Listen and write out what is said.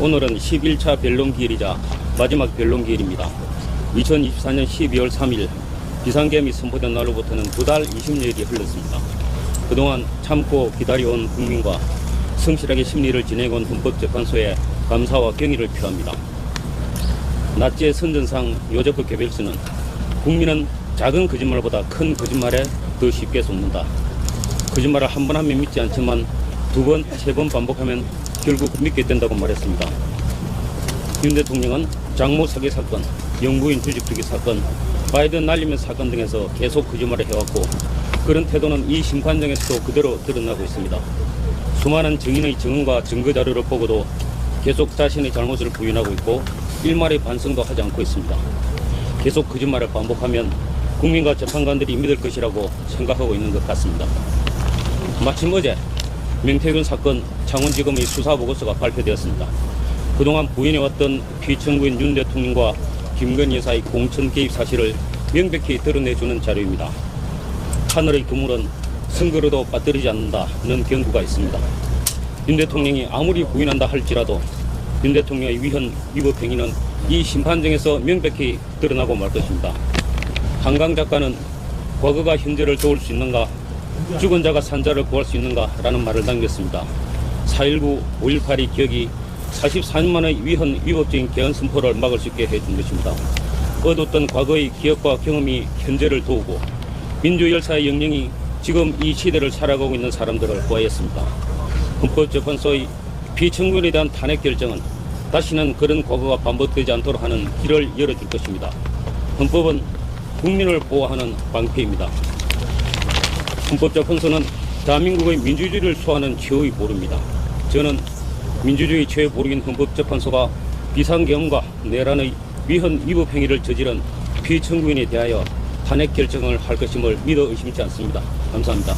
오늘은 11차 변론기일이자 마지막 변론기일입니다. 2024년 12월 3일 비상계엄이 선포된 날로부터는 두 달 20여일이 흘렀습니다. 그동안 참고 기다려온 국민과 성실하게 심리를 지내온 헌법재판소에 감사와 경의를 표합니다. 낫지의 선전상 요저프 개별수는 국민은 작은 거짓말보다 큰 거짓말에 더 쉽게 속는다. 거짓말을 한 번 하면 믿지 않지만 두 번, 세 번 반복하면 결국 믿게 된다고 말했습니다. 윤 대통령은 장모 사기 사건, 영부인 주식 투기 사건, 바이든 날리면 사건 등에서 계속 거짓말을 해왔고 그런 태도는 이 심판정에서도 그대로 드러나고 있습니다. 수많은 증인의 증언과 증거 자료를 보고도 계속 자신의 잘못을 부인하고 있고 일말의 반성도 하지 않고 있습니다. 계속 거짓말을 반복하면 국민과 재판관들이 믿을 것이라고 생각하고 있는 것 같습니다. 마침 어제 명태균 사건 창원지검의 수사 보고서가 발표되었습니다. 그동안 부인해왔던 피청구인 윤 대통령과 김건 여사의 공천 개입 사실을 명백히 드러내주는 자료입니다. 하늘의 그물은 선거로도 빠뜨리지 않는다는 경고가 있습니다. 윤 대통령이 아무리 부인한다 할지라도 윤 대통령의 위헌 위법 행위는 이 심판정에서 명백히 드러나고 말 것입니다. 한강 작가는 과거가 현재를 도울 수 있는가 죽은 자가 산자를 구할 수 있는가라는 말을 남겼습니다. 4.19, 5.18이 기억이 44년만의 위헌 위법적인 개헌 선포를 막을 수 있게 해준 것입니다. 얻었던 과거의 기억과 경험이 현재를 도우고 민주 열사의 영령이 지금 이 시대를 살아가고 있는 사람들을 구하였습니다. 헌법재판소의 피청구인에 대한 탄핵 결정은 다시는 그런 과거가 반복되지 않도록 하는 길을 열어줄 것입니다. 헌법은 국민을 보호하는 방패입니다. 헌법재판소는 대한민국의 민주주의를 수호하는 최후의 보루입니다. 저는 민주주의 최후 보루인 헌법재판소가 비상계엄과 내란의 위헌 위법 행위를 저지른 피청구인에 대하여 탄핵 결정을 할 것임을 믿어 의심치 않습니다. 감사합니다.